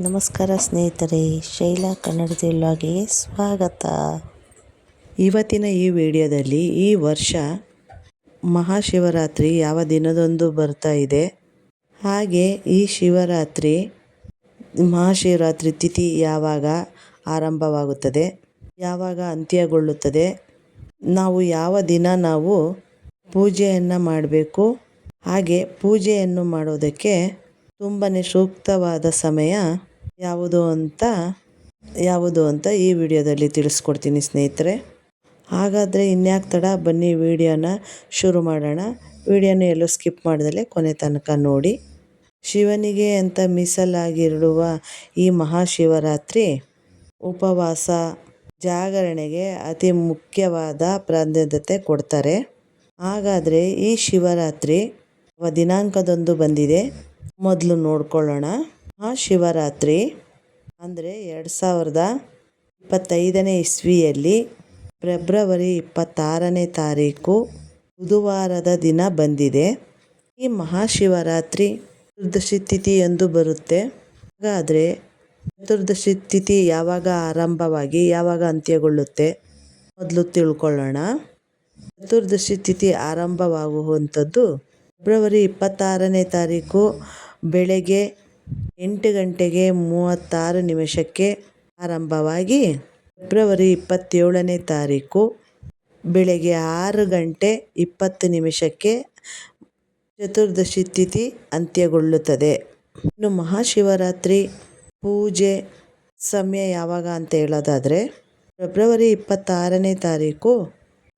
ನಮಸ್ಕಾರ ಸ್ನೇಹಿತರೆ, ಶೈಲಾ ಕನ್ನಡ ತಿಳುವಾಗಿ ಸ್ವಾಗತ. ಇವತ್ತಿನ ಈ ವಿಡಿಯೋದಲ್ಲಿ ಈ ವರ್ಷ ಮಹಾಶಿವರಾತ್ರಿ ಯಾವ ದಿನದಂದು ಬರ್ತಾ ಇದೆ? ಹಾಗೆ ಈ ಶಿವರಾತ್ರಿ, ಮಹಾಶಿವರಾತ್ರಿ ತಿಥಿ ಯಾವಾಗ ಆರಂಭವಾಗುತ್ತದೆ? ಯಾವಾಗ ಅಂತ್ಯಗೊಳ್ಳುತ್ತದೆ? ನಾವು ಯಾವ ದಿನ ನಾವು ಪೂಜೆಯನ್ನು ಮಾಡಬೇಕು? ಹಾಗೆ ಪೂಜೆಯನ್ನು ಮಾಡೋದಕ್ಕೆ ತುಂಬಾ ಸೂಕ್ತವಾದ ಸಮಯ ಯಾವುದು ಅಂತ ಯಾವುದು ಅಂತ ಈ ವಿಡಿಯೋದಲ್ಲಿ ತಿಳಿಸ್ಕೊಡ್ತೀನಿ ಸ್ನೇಹಿತರೆ. ಹಾಗಾದರೆ ಇನ್ಯಾಕೆ ತಡ ಬನ್ನಿ ವಿಡಿಯೋನ ಶುರು ಮಾಡೋಣ. ವಿಡಿಯೋನ ಎಲ್ಲೂ ಸ್ಕಿಪ್ ಮಾಡಿದಲೆ ಕೊನೆ ತನಕ ನೋಡಿ. ಶಿವನಿಗೆ ಅಂತ ಮೀಸಲಾಗಿರುವ ಈ ಮಹಾಶಿವರಾತ್ರಿ ಉಪವಾಸ, ಜಾಗರಣೆಗೆ ಅತಿ ಮುಖ್ಯವಾದ ಪ್ರಾಧಾನ್ಯತೆ ಕೊಡ್ತಾರೆ. ಹಾಗಾದರೆ ಈ ಶಿವರಾತ್ರಿ ದಿನಾಂಕದಂದು ಬಂದಿದೆ. ಮೊದಲು ನೋಡ್ಕೊಳ್ಳೋಣ. ಆ ಶಿವರಾತ್ರಿ ಅಂದರೆ ಎರಡು ಸಾವಿರದ ಇಪ್ಪತ್ತೈದನೇ ಇಸ್ವಿಯಲ್ಲಿ ಫೆಬ್ರವರಿ ಇಪ್ಪತ್ತಾರನೇ ತಾರೀಕು ಬುಧವಾರದ ದಿನ ಬಂದಿದೆ. ಈ ಮಹಾಶಿವರಾತ್ರಿ ಚತುರ್ದಶಿ ತಿಥಿ ಎಂದು ಬರುತ್ತೆ. ಹಾಗಾದರೆ ಚತುರ್ದಶಿ ತಿಥಿ ಯಾವಾಗ ಆರಂಭವಾಗಿ ಯಾವಾಗ ಅಂತ್ಯಗೊಳ್ಳುತ್ತೆ ಮೊದಲು ತಿಳ್ಕೊಳ್ಳೋಣ. ಚತುರ್ದಶಿ ತಿಥಿ ಆರಂಭವಾಗುವಂಥದ್ದು ಫೆಬ್ರವರಿ ಇಪ್ಪತ್ತಾರನೇ ತಾರೀಕು ಬೆಳಗ್ಗೆ ಎಂಟು ಗಂಟೆಗೆ ಮೂವತ್ತಾರು ನಿಮಿಷಕ್ಕೆ ಆರಂಭವಾಗಿ ಫೆಬ್ರವರಿ ಇಪ್ಪತ್ತೇಳನೇ ತಾರೀಕು, ಬೆಳಗ್ಗೆ ಆರು ಗಂಟೆ ಇಪ್ಪತ್ತು ನಿಮಿಷಕ್ಕೆ ಚತುರ್ದಶಿ ತಿಥಿ ಅಂತ್ಯಗೊಳ್ಳುತ್ತದೆ. ಇನ್ನು ಮಹಾಶಿವರಾತ್ರಿ ಪೂಜೆ ಸಮಯ ಯಾವಾಗ ಅಂತ ಹೇಳೋದಾದರೆ, ಫೆಬ್ರವರಿ ಇಪ್ಪತ್ತಾರನೇ ತಾರೀಕು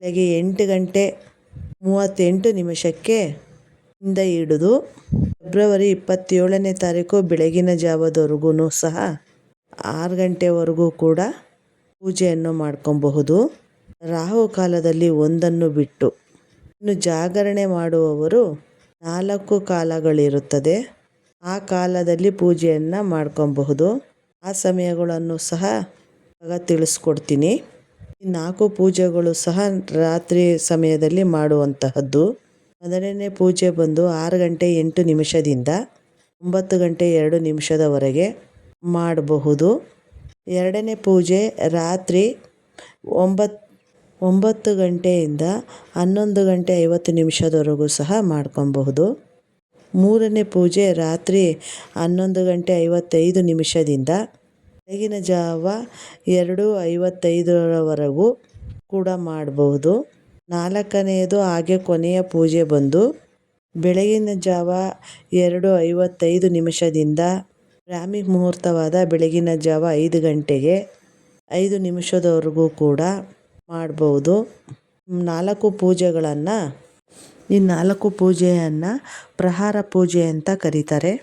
ಬೆಳಗ್ಗೆ ಎಂಟು ಗಂಟೆ ಮೂವತ್ತೆಂಟು ನಿಮಿಷಕ್ಕೆ ಇಂದ ಹಿಡಿದು ಫೆಬ್ರವರಿ ಇಪ್ಪತ್ತೇಳನೇ ತಾರೀಕು ಬೆಳಗಿನ ಜಾವದವರೆಗೂ ಸಹ ಆರು ಗಂಟೆವರೆಗೂ ಕೂಡ ಪೂಜೆಯನ್ನು ಮಾಡ್ಕೊಬಹುದು. ರಾಹು ಕಾಲದಲ್ಲಿ ಒಂದನ್ನು ಬಿಟ್ಟು ಇನ್ನು ಜಾಗರಣೆ ಮಾಡುವವರು ನಾಲ್ಕು ಕಾಲಗಳಿರುತ್ತದೆ. ಆ ಕಾಲದಲ್ಲಿ ಪೂಜೆಯನ್ನು ಮಾಡ್ಕೊಬಹುದು. ಆ ಸಮಯಗಳನ್ನು ಸಹ ತಿಳಿಸ್ಕೊಡ್ತೀನಿ. ಈ ನಾಲ್ಕು ಪೂಜೆಗಳು ಸಹ ರಾತ್ರಿ ಸಮಯದಲ್ಲಿ ಮಾಡುವಂತಹದ್ದು. ಮೊದಲನೇ ಪೂಜೆ ಬಂದು ಆರು ಗಂಟೆ ಎಂಟು ನಿಮಿಷದಿಂದ ಒಂಬತ್ತು ಗಂಟೆ ಎರಡು ನಿಮಿಷದವರೆಗೆ ಮಾಡಬಹುದು. ಎರಡನೇ ಪೂಜೆ ರಾತ್ರಿ ಒಂಬತ್ತು ಒಂಬತ್ತು ಗಂಟೆಯಿಂದ ಹನ್ನೊಂದು ಗಂಟೆ ಐವತ್ತು ನಿಮಿಷದವರೆಗೂ ಸಹ ಮಾಡ್ಕೊಬಹುದು. ಮೂರನೇ ಪೂಜೆ ರಾತ್ರಿ ಹನ್ನೊಂದು ಗಂಟೆ ಐವತ್ತೈದು ನಿಮಿಷದಿಂದ ಬೆಳಗಿನ ಜಾವ ಎರಡು ಐವತ್ತೈದರವರೆಗೂ ಕೂಡ ಮಾಡಬಹುದು. ನಾಲ್ಕನೆಯದು ಹಾಗೆ ಕೊನೆಯ ಪೂಜೆ ಬಂದು ಬೆಳಗಿನ ಜಾವ ಎರಡು ಐವತ್ತೈದು ನಿಮಿಷದಿಂದ ಬ್ರಾಹ್ಮಿ ಮುಹೂರ್ತವಾದ ಬೆಳಗಿನ ಜಾವ ಐದು ಗಂಟೆಗೆ ಐದು ನಿಮಿಷದವರೆಗೂ ಕೂಡ ಮಾಡ್ಬೋದು. ನಾಲ್ಕು ಪೂಜೆಗಳನ್ನು, ಈ ನಾಲ್ಕು ಪೂಜೆಯನ್ನು ಪ್ರಹಾರ ಪೂಜೆ ಅಂತ ಕರೀತಾರೆ.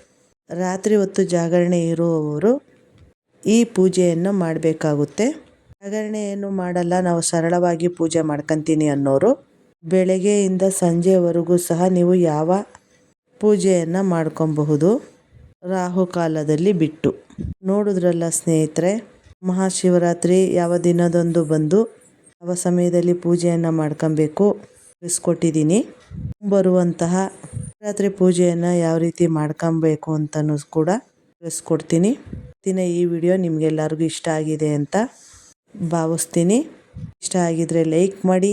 ರಾತ್ರಿ ಹೊತ್ತು ಜಾಗರಣೆ ಇರುವವರು ಈ ಪೂಜೆಯನ್ನು ಮಾಡಬೇಕಾಗುತ್ತೆ. ಜಾಗರಣೆ ಏನು ಮಾಡಲ್ಲ, ನಾವು ಸರಳವಾಗಿ ಪೂಜೆ ಮಾಡ್ಕಂತೀನಿ ಅನ್ನೋರು. ಬೆಳಗ್ಗೆಯಿಂದ ಸಂಜೆವರೆಗೂ ಸಹ ನೀವು ಯಾವ ಪೂಜೆಯನ್ನು ಮಾಡ್ಕೊಬಹುದು? ರಾಹು ಕಾಲದಲ್ಲಿ ಬಿಟ್ಟು. ನೋಡಿದ್ರಲ್ಲ ಸ್ನೇಹಿತರೆ, ಮಹಾಶಿವರಾತ್ರಿ ಯಾವ ದಿನದಂದು ಬಂದು ಯಾವ ಸಮಯದಲ್ಲಿ ಪೂಜೆಯನ್ನು ಮಾಡ್ಕೊಬೇಕು? ತಿಳಿಸ್ಕೊಟ್ಟಿದ್ದೀನಿ. ಬರುವಂತಹ ರಾತ್ರಿ ಪೂಜೆಯನ್ನು ಯಾವ ರೀತಿ ಮಾಡ್ಕೊಬೇಕು ಅಂತಲೂ ಕೂಡ ತಿಳಿಸ್ಕೊಡ್ತೀನಿ. ದಿನ ಈ ವಿಡಿಯೋ ನಿಮಗೆಲ್ಲರಿಗೂ ಇಷ್ಟ ಆಗಿದೆ ಅಂತ ಭಾವಿಸ್ತೀನಿ. ಇಷ್ಟ ಆಗಿದ್ದರೆ ಲೈಕ್ ಮಾಡಿ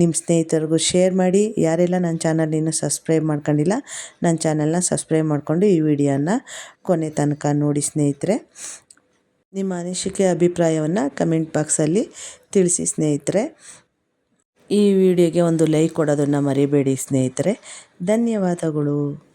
ನಿಮ್ಮ ಸ್ನೇಹಿತರಿಗೂ ಶೇರ್ ಮಾಡಿ. ಯಾರೆಲ್ಲ ನನ್ನ ಚಾನಲ್ ಇನ್ನೂ ಸಬ್ಸ್ಕ್ರೈಬ್ ಮಾಡ್ಕೊಂಡಿಲ್ಲ ನನ್ನ ಚಾನಲ್ನ ಸಬ್ಸ್ಕ್ರೈಬ್ ಮಾಡಿಕೊಂಡು ಈ ವಿಡಿಯೋನ ಕೊನೆ ತನಕ ನೋಡಿ ಸ್ನೇಹಿತರೆ. ನಿಮ್ಮ ಅನಿಸಿಕೆ, ಅಭಿಪ್ರಾಯವನ್ನು ಕಮೆಂಟ್ ಬಾಕ್ಸಲ್ಲಿ ತಿಳಿಸಿ ಸ್ನೇಹಿತರೆ. ಈ ವಿಡಿಯೋಗೆ ಒಂದು ಲೈಕ್ ಕೊಡೋದನ್ನು ಮರಿಬೇಡಿ ಸ್ನೇಹಿತರೆ. ಧನ್ಯವಾದಗಳು.